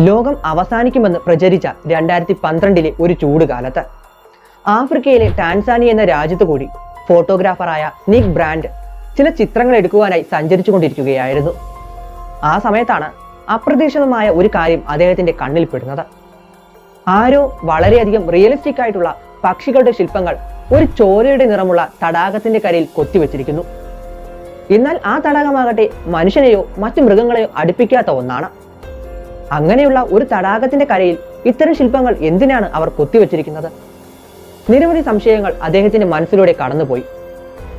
ലോകം അവസാനിക്കുമെന്ന് പ്രചരിച്ച രണ്ടായിരത്തി പന്ത്രണ്ടിലെ ഒരു ചൂടുകാലത്ത്. ആഫ്രിക്കയിലെ ടാൻസാനി എന്ന രാജ്യത്ത് കൂടി ഫോട്ടോഗ്രാഫറായ നിക് ബ്രാൻഡ് ചില ചിത്രങ്ങൾ എടുക്കുവാനായി സഞ്ചരിച്ചു കൊണ്ടിരിക്കുകയായിരുന്നു ആ സമയത്താണ് അപ്രതീക്ഷിതമായ ഒരു കാര്യം അദ്ദേഹത്തിന്റെ കണ്ണിൽപ്പെടുന്നത് ആരോ വളരെയധികം റിയലിസ്റ്റിക് ആയിട്ടുള്ള പക്ഷികളുടെ ശില്പങ്ങൾ ഒരു ചോരയുടെ നിറമുള്ള തടാകത്തിന്റെ കരയിൽ കൊത്തിവെച്ചിരിക്കുന്നു. എന്നാൽ ആ തടാകമാകട്ടെ മനുഷ്യനെയോ മറ്റു മൃഗങ്ങളെയോ അടുപ്പിക്കാത്ത ഒന്നാണ്. അങ്ങനെയുള്ള ഒരു തടാകത്തിന്റെ കരയിൽ ഇത്തരം ശില്പങ്ങൾ എന്തിനാണ് അവർ കൊത്തിവെച്ചിരിക്കുന്നത്? നിരവധി സംശയങ്ങൾ അദ്ദേഹത്തിന്റെ മനസ്സിലൂടെ കടന്നുപോയി.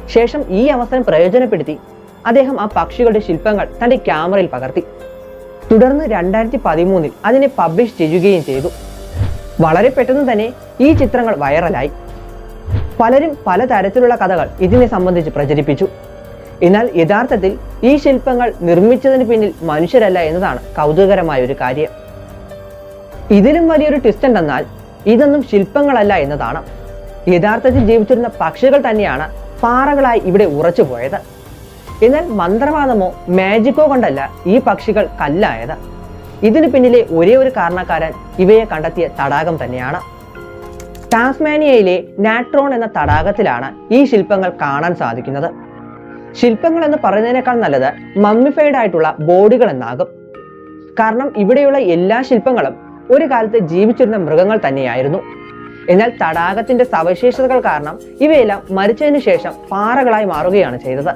ശേഷം ഈ അവസരം പ്രയോജനപ്പെടുത്തി അദ്ദേഹം ആ പക്ഷികളുടെ ശില്പങ്ങൾ തന്റെ ക്യാമറയിൽ പകർത്തി. തുടർന്ന് രണ്ടായിരത്തി പതിമൂന്നിൽ അതിനെ പബ്ലിഷ് ചെയ്യുകയും ചെയ്തു. വളരെ പെട്ടെന്ന് തന്നെ ഈ ചിത്രങ്ങൾ വൈറലായി. പലരും പലതരത്തിലുള്ള കഥകൾ ഇതിനെ സംബന്ധിച്ച് പ്രചരിപ്പിച്ചു. എന്നാൽ യഥാർത്ഥത്തിൽ ഈ ശില്പങ്ങൾ നിർമ്മിച്ചതിന് പിന്നിൽ മനുഷ്യരല്ല എന്നതാണ് കൗതുകകരമായ ഒരു കാര്യം. ഇതിലും വലിയൊരു ട്വിസ്റ്റ് എന്തെന്നാൽ ഇതൊന്നും ശില്പങ്ങളല്ല എന്നതാണ്. യഥാർത്ഥത്തിൽ ജീവിച്ചിരുന്ന പക്ഷികൾ തന്നെയാണ് പാറകളായി ഇവിടെ ഉറച്ചുപോയത് എന്നാൽ മന്ത്രവാദമോ മാജിക്കോ കൊണ്ടല്ല ഈ പക്ഷികൾ കല്ലായത്. ഇതിനു പിന്നിലെ ഒരേ ഒരു കാരണക്കാരൻ ഇവയെ കണ്ടെത്തിയ തടാകം തന്നെയാണ്. ടാസ്മാനിയയിലെ നാട്രോൺ എന്ന തടാകത്തിലാണ് ഈ ശില്പങ്ങൾ കാണാൻ സാധിക്കുന്നത്. ശില്പങ്ങൾ എന്ന് പറയുന്നതിനേക്കാൾ നല്ലത് മമ്മിഫൈഡ് ആയിട്ടുള്ള ബോഡികൾ എന്നാകും. കാരണം ഇവിടെയുള്ള എല്ലാ ശില്പങ്ങളും ഒരു കാലത്ത് ജീവിച്ചിരുന്ന മൃഗങ്ങൾ തന്നെയായിരുന്നു. എന്നാൽ തടാകത്തിന്റെ സവിശേഷതകൾ കാരണം ഇവയെല്ലാം മരിച്ചതിനു ശേഷം പാറകളായി മാറുകയാണ് ചെയ്തത്.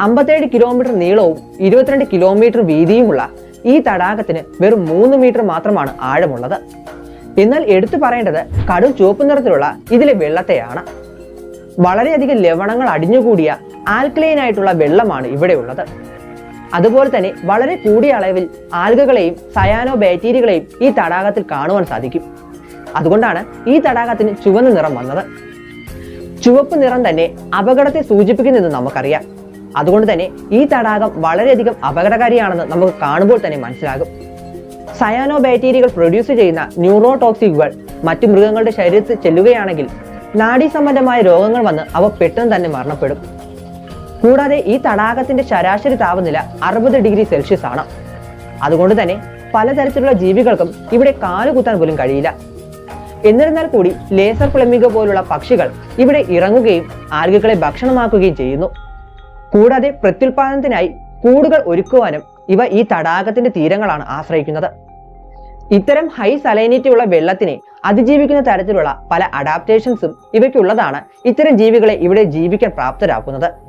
അമ്പത്തേഴ് കിലോമീറ്റർ നീളവും ഇരുപത്തിരണ്ട് കിലോമീറ്റർ വീതിയുമുള്ള ഈ തടാകത്തിന് വെറും മൂന്ന് മീറ്റർ മാത്രമാണ് ആഴമുള്ളത്. എന്നാൽ എടുത്തു പറയേണ്ടത് കടും ചുവപ്പ് നിറത്തിലുള്ള ഇതിലെ വെള്ളത്തെയാണ്. വളരെയധികം ലവണങ്ങൾ അടിഞ്ഞുകൂടിയ ആൽക്കലൈൻ ആയിട്ടുള്ള വെള്ളമാണ് ഇവിടെയുള്ളത് അതുപോലെ തന്നെ വളരെ കൂടിയ അളവിൽ ആൽഗകളെയും സയാനോ ബാക്ടീരിയകളെയും ഈ തടാകത്തിൽ കാണുവാൻ സാധിക്കും. അതുകൊണ്ടാണ് ഈ തടാകത്തിന് ചുവന്ന നിറം വന്നത്. ചുവപ്പ് നിറം തന്നെ അപകടത്തെ സൂചിപ്പിക്കുന്നെന്ന് നമുക്കറിയാം. അതുകൊണ്ട് തന്നെ ഈ തടാകം വളരെയധികം അപകടകാരിയാണെന്ന് നമുക്ക് കാണുമ്പോൾ തന്നെ മനസ്സിലാകും. സയാനോ ബാക്ടീരിയകൾ പ്രൊഡ്യൂസ് ചെയ്യുന്ന ന്യൂറോ ന്യൂറോടോക്സിക്കുകൾ മറ്റു മൃഗങ്ങളുടെ ശരീരത്തിൽ ചെല്ലുകയാണെങ്കിൽ നാഡീ സംബന്ധമായ രോഗങ്ങൾ വന്ന് അവ പെട്ടെന്ന് തന്നെ മരണപ്പെടും. കൂടാതെ ഈ തടാകത്തിന്റെ ശരാശരി താപനില അറുപത് ഡിഗ്രി സെൽഷ്യസ് ആണ്. അതുകൊണ്ട് തന്നെ പലതരത്തിലുള്ള ജീവികൾക്കും ഇവിടെ കാലുകുത്താൻ പോലും കഴിയില്ല. എന്നിരുന്നാൽ കൂടി ലേസർ ഫ്ലെമിംഗ പോലുള്ള പക്ഷികൾ ഇവിടെ ഇറങ്ങുകയും ആൽഗകളെ ഭക്ഷണമാക്കുകയും ചെയ്യുന്നു. കൂടാതെ പ്രത്യുൽപാദനത്തിനായി കൂടുകൾ ഒരുക്കുവാനും ഇവ ഈ തടാകത്തിന്റെ തീരങ്ങളാണ് ആശ്രയിക്കുന്നത്. ഇത്തരം ഹൈ സലൈനിറ്റി ഉള്ള വെള്ളത്തിനെ അതിജീവിക്കുന്ന തരത്തിലുള്ള പല അഡാപ്റ്റേഷൻസും ഇവയ്ക്കുള്ളതാണ് ഇത്തരം ജീവികളെ ഇവിടെ ജീവിക്കാൻ പ്രാപ്തരാക്കുന്നത്.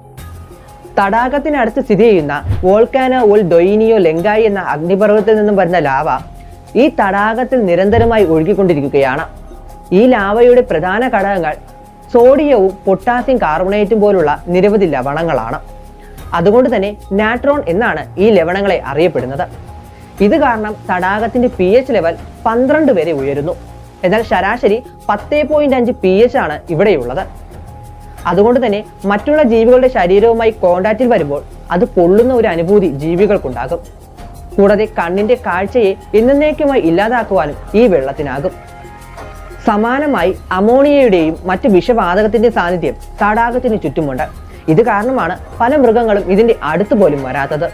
തടാകത്തിനടുത്ത് സ്ഥിതി ചെയ്യുന്ന വോൾക്കാനോ ഉൽ ഡൊയിനിയോ ലെങ്കായി എന്ന അഗ്നിപർവതത്തിൽ നിന്നും വരുന്ന ലാവ ഈ തടാകത്തിൽ നിരന്തരമായി ഒഴുകിക്കൊണ്ടിരിക്കുകയാണ്. ഈ ലാവയുടെ പ്രധാന ഘടകങ്ങൾ സോഡിയവും പൊട്ടാസ്യം കാർബണേറ്റും പോലുള്ള നിരവധി ലവണങ്ങളാണ്. അതുകൊണ്ട് തന്നെ നാട്രോൺ എന്നാണ് ഈ ലവണങ്ങളെ അറിയപ്പെടുന്നത്. ഇത് കാരണം തടാകത്തിന്റെ പി എച്ച് ലെവൽ പന്ത്രണ്ട് വരെ ഉയരുന്നു. എന്നാൽ ശരാശരി പത്തേ പോയിന്റ് അഞ്ച് പി എച്ച് ആണ് ഇവിടെയുള്ളത്. അതുകൊണ്ട് തന്നെ മറ്റുള്ള ജീവികളുടെ ശരീരവുമായി കോണ്ടാക്റ്റിൽ വരുമ്പോൾ അത് പൊള്ളുന്ന ഒരു അനുഭൂതി ജീവികൾക്കുണ്ടാകും. കൂടാതെ കണ്ണിന്റെ കാഴ്ചയെ എന്നേക്കുമായി ഇല്ലാതാക്കുവാനും ഈ വെള്ളത്തിനാകും. സമാനമായി അമോണിയയുടെയും മറ്റ് വിഷവാതകത്തിന്റെ സാന്നിധ്യം തടാകത്തിന് ചുറ്റുമുണ്ട്. ഇത് കാരണമാണ് പല മൃഗങ്ങളും ഇതിന്റെ അടുത്ത് പോലും വരാത്തത്.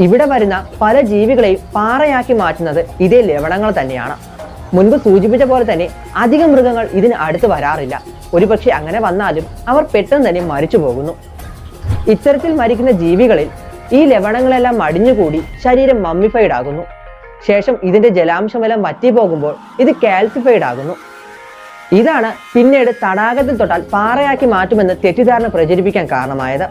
ഇവിടെ വരുന്ന പല ജീവികളെയും പാറയാക്കി മാറ്റുന്നത് ഇതേ ലവണങ്ങൾ തന്നെയാണ്. മുൻപ് സൂചിപ്പിച്ച പോലെ തന്നെ അധികം മൃഗങ്ങൾ ഇതിന് അടുത്ത് വരാറില്ല. ഒരുപക്ഷെ അങ്ങനെ വന്നാലും അവർ പെട്ടെന്ന് തന്നെ മരിച്ചു പോകുന്നു. ഇത്തരത്തിൽ മരിക്കുന്ന ജീവികളിൽ ഈ ലവണങ്ങളെല്ലാം മടിഞ്ഞുകൂടി ശരീരം മമ്മിഫൈഡ് ആകുന്നു ശേഷം ഇതിന്റെ ജലാംശമെല്ലാം വറ്റി പോകുമ്പോൾ ഇത് കാൽസിഫൈഡ് ആകുന്നു ഇതാണ് പിന്നീട് തടാകത്തിൽ തൊട്ടാൽ പാറയാക്കി മാറ്റുമെന്ന് തെറ്റിദ്ധാരണ പ്രചരിപ്പിക്കാൻ കാരണമായത്.